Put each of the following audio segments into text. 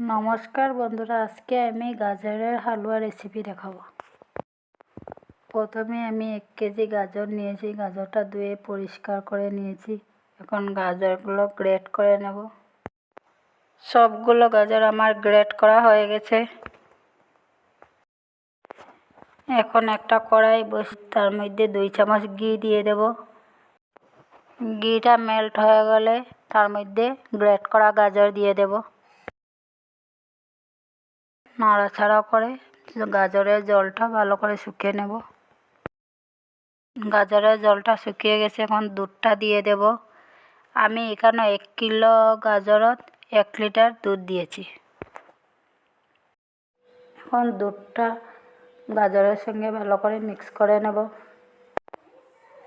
নমস্কার বন্ধুরা, আজকে আমি গাজরের হালুয়া রেসিপি দেখাবো। প্রথমে আমি এক কেজি গাজর নিয়েছি, গাজরটা ধুয়ে পরিষ্কার করে নিয়েছি। এখন গাজরগুলো গ্রেট করে নেব। সবগুলো গাজর আমার গ্রেট করা হয়ে গেছে। এখন একটা কড়াই বসে, তার মধ্যে দুই চামচ ঘি দিয়ে দেব। ঘিটা মেল্ট হয়ে গেলে তার মধ্যে গ্রেট করা গাজর দিয়ে দেব। নাড়াচাড়া করে গাজরের জলটা ভালো করে শুকিয়ে নেব। গাজরের জলটা শুকিয়ে গেছে, এখন দুধটা দিয়ে দেব। আমি এখানে এক কিলো গাজরত এক লিটার দুধ দিয়েছি। এখন দুধটা গাজরের সঙ্গে ভালো করে মিক্স করে নেব।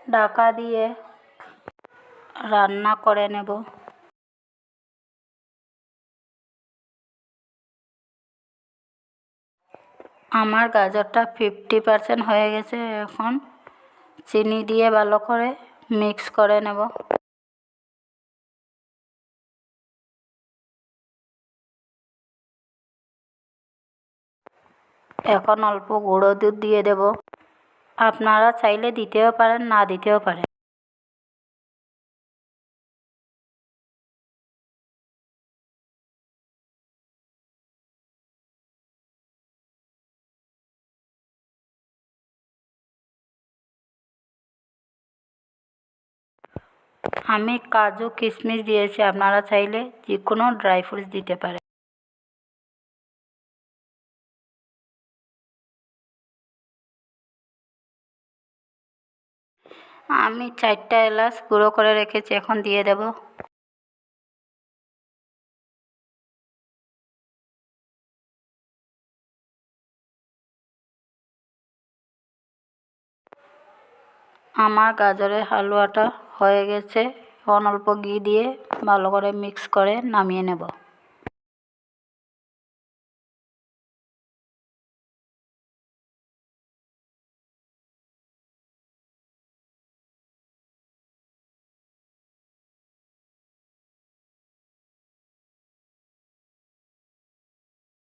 ঢাকা দিয়ে রান্না করে নেব। আমার গাজরটা ফিফটি পারসেন্ট হয়ে গেছে, এখন চিনি দিয়ে ভালো করে মিক্স করে নেব। এখন অল্প গুঁড়ো দুধ দিয়ে দেব। আপনারা চাইলে দিতেও পারেন, না দিতেও পারেন। আমি কাজু কিশমিশ দিয়েছি, আপনারা চাইলে যে কোনো ড্রাই ফ্রুটস দিতে পারেন। আমি চারটা এলাচ গুঁড়ো করে রেখেছি, এখন দিয়ে দেব। আমার গাজরের হালুয়াটা হয়ে গেছে। এখন অল্প ঘি দিয়ে ভালো করে মিক্স করে নামিয়ে নেব।